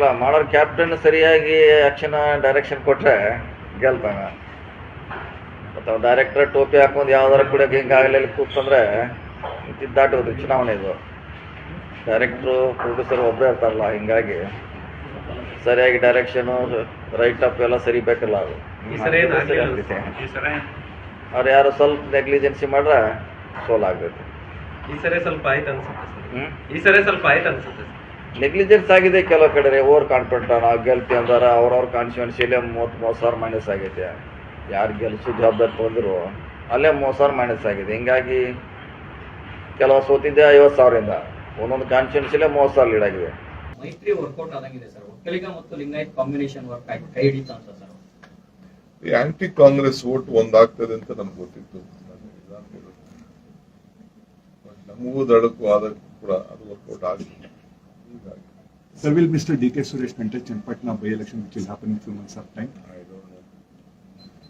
ಅಲ್ಲ ಮಾಡೋರ್ ಕ್ಯಾಪ್ಟನ್ ಸರಿಯಾಗಿ ಆಕ್ಷನ್ ಡೈರೆಕ್ಷನ್ ಕೊಟ್ಟರೆ ಗೆಲ್ತಾನ. ಮತ್ತು ಡೈರೆಕ್ಟರ್ ಟೋಪಿ ಹಾಕೊಂಡು ಯಾವ್ದಾರ ಕೂಡ ಹಿಂಗೆ ಆಗಲಿಲ್ಲ ಕೂತಂದ್ರೆ ದಾಟೋದು ಚುನಾವಣೆ ಇದು. ಡೈರೆಕ್ಟ್ರು ಪ್ರೊಡ್ಯೂಸರ್ ಒಬ್ಬರೇ ಇರ್ತಾರಲ್ಲ ಹಿಂಗಾಗಿ ಸರಿಯಾಗಿ ಡೈರೆಕ್ಷನು ರೈಟ್ ಅಪ್ ಎಲ್ಲ ಸರಿ ಬೇಕಲ್ಲ ಅದು. ಅವ್ರು ಯಾರು ಸ್ವಲ್ಪ ನೆಗ್ಲಿಜೆನ್ಸಿ ಮಾಡ್ರೆ ಸೋಲಾಗ್ಬೇಕು ಈ ಸರಿ ಸ್ವಲ್ಪ ಆಯ್ತು ಅನ್ಸುತ್ತೆ ಈ ಸರಿ ಸ್ವಲ್ಪ ಆಯ್ತು ಅನ್ಸುತ್ತೆ ನೆಗ್ಲಿಜೆನ್ಸ್ ಆಗಿದೆ ಕೆಲವು ಕಡೆ ಓವರ್ ಕಾನ್ಫಿಡೆಂಟ್ ನಾವು ಗೆಲ್ತಿ ಅಂದಾರ. ಅವ್ರವ್ರ ಕಾನ್ಸ್ಟಿಟ್ಯೂನ್ಸಿಲೇ ಮೂವತ್ತು ಮೂವತ್ತು ಸಾವಿರ ಮೈನಸ್ ಆಗೈತೆ. ಯಾರು ಗೆಲ್ಸು ಜವಾಬ್ದಾರಿ ತೊಗೊಂಡಿರು ಅಲ್ಲೇ ಮೂವತ್ತು ಸಾವಿರ ಮೈನಸ್ ಆಗಿದೆ. ಹಿಂಗಾಗಿ ಕೆಲವು ಸೋತಿದ್ದೆ ಐವತ್ತು ಸಾವಿರದಿಂದ. ಒಂದೊಂದು ಕಾನ್ಸ್ಟಿಟ್ಯೂನ್ಸಿಲೇ ಮೂವತ್ತು ಸಾವಿರ ಲೀಡ್ ಆಗಿದೆ. ಮೈತ್ರಿ ವರ್ಕೌಟ್ ಆದಂಗಿದೆ ಸರ್ ಒಕ್ಕಲಿಗ ಮತ್ತು ಲಿಂಗಾಯತ್ ಕಾಂಬಿನೇಷನ್ ವರ್ಕ್ ಆಗಿ ಕೈ ಹಿಡಿತು ಅಂತ ಸರ್ ಈ ಆಂಟಿ ಕಾಂಗ್ರೆಸ್ ಓಟ್ ಒಂದಾಗ್ತದೆ ಅಂತ ನಮ್ಗೆ ಗೊತ್ತಿತ್ತು. ನಮಗೂ ದಳಕ್ಕೂ ಆದಕ್ಕೂ ಕೂಡ ಅದು ವರ್ಕೌಟ್ ಆಗಲಿಲ್ಲ Sir, will Mr. DK Suresh contest Champatna by-election which will happen in few months of time? I don't know.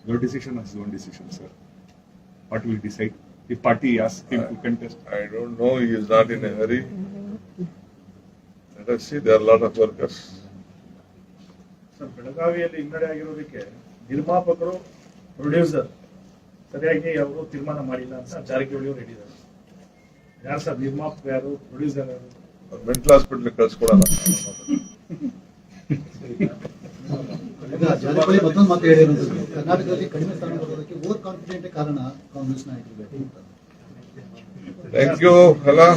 Your decision is your own decision, sir. What will decide? If party asks him I, to contest, I don't know he is not in a hurry let us see there lot of workers sir ಬೆಳಗಾವಿಯಲ್ಲಿ ಹಿನ್ನಡೆ ಆಗಿರೋದಕ್ಕೆ ನಿರ್ಮಾಪಕರು producer ಸರಿಯಾಗಿ ಅವರು ತೀರ್ಮಾನ ಮಾಡಿಲ್ಲ ಅಂತ ಜಾರಕಿಹೊಳಿ ಅವರು ಹೇಳಿದ್ದಾರೆ ಯಾರು ಸರ್ ನಿರ್ಮಾಪಕ ಯಾರು ಪ್ರೊಡ್ಯೂಸರ್ ಯಾರು ಮೆಂಟಲ್ ಹಾಸ್ಪಿಟಲ್ ಕಳ್ಸ್ಕೊಡಲ್ಲ. ಮತ್ತೊಂದು ಮಾತು ಹೇಳಿರುವಂಥದ್ದು ಕರ್ನಾಟಕದಲ್ಲಿ ಕಡಿಮೆ ಸ್ಥಾನ ಬರೋದಕ್ಕೆ ಓವರ್ ಕಾನ್ಫಿಡೆಂಟ್ ಕಾರಣ ಕಾಂಗ್ರೆಸ್ ನಾಯಕರು ಥ್ಯಾಂಕ್ ಯು ಹಲೋ